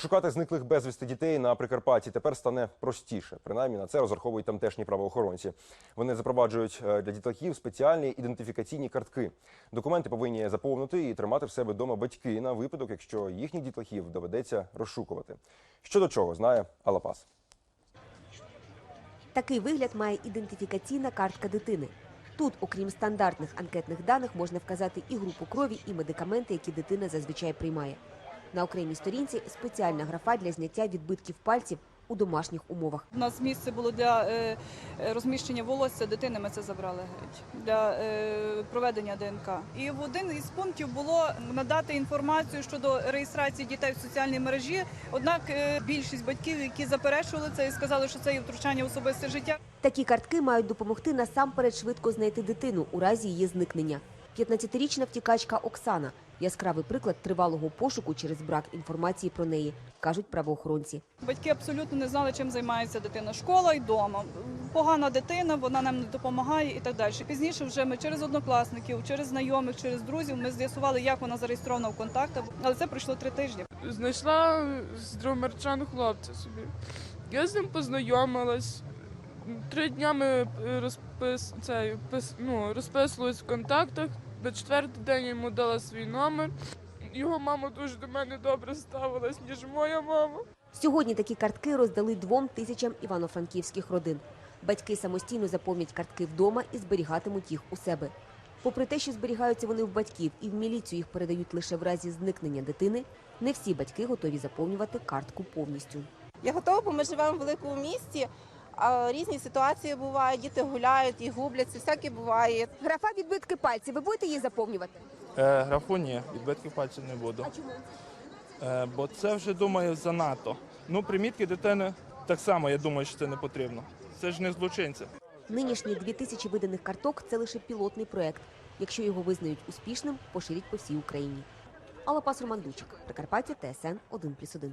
Шукати зниклих безвісти дітей на Прикарпатті тепер стане простіше. Принаймні на це розраховують тамтешні правоохоронці. Вони запроваджують е, для дітлахів спеціальні ідентифікаційні картки. Документи повинні заповнити і тримати в себе вдома батьки на випадок, якщо їхніх дітлахів доведеться розшукувати. Що до чого знає Алапас. Такий вигляд має ідентифікаційна картка дитини. Тут, окрім стандартних анкетних даних, можна вказати і групу крові, і медикаменти, які дитина зазвичай приймає. На окремій сторінці спеціальна графа для зняття відбитків пальців у домашніх умовах. У нас місце було для е, е, розміщення волосся дитини. Ми це забрали геть для е, проведення ДНК. І в один із пунктів було надати інформацію щодо реєстрації дітей в соціальній мережі. Однак більшість батьків, які заперечували це і сказали, що це є втручання в особисте життя. Такі картки мають допомогти насамперед швидко знайти дитину у разі її зникнення. 15-річна втікачка Оксана яскравий приклад тривалого пошуку через брак інформації про неї, кажуть правоохоронці. Батьки абсолютно не знали, чим займається дитина. Школа і вдома. Погана дитина, вона нам не допомагає і так далі. Пізніше вже ми через однокласників, через знайомих, через друзів ми з'ясували, як вона зареєстрована в контактах. Але це пройшло три тижні. знайшла з Дромерчан хлопця собі. Я з ним познайомилась. Три дня ми е, розпис, це, пис, ну, розписувались в контактах. На четвертий день я йому дала свій номер. Його мама дуже до мене добре ставилась, ніж моя мама. Сьогодні такі картки роздали двом тисячам івано-франківських родин. Батьки самостійно заповнять картки вдома і зберігатимуть їх у себе. Попри те, що зберігаються вони в батьків і в міліцію їх передають лише в разі зникнення дитини, не всі батьки готові заповнювати картку повністю. Я готова, бо ми живемо в великому місті. А різні ситуації бувають, діти гуляють і губляться, всяке буває. Графа відбитки пальців. Ви будете її заповнювати? Е, графу ні, відбитків пальців не буду. А чому? Е, бо це вже думаю занадто. Ну, примітки дитини так само, я думаю, що це не потрібно. Це ж не злочинці. Нинішні дві тисячі виданих карток це лише пілотний проект. Якщо його визнають успішним, поширять по всій Україні. Алла Пас Роман Дучик, Прикарпаття, ТСН 1+,1.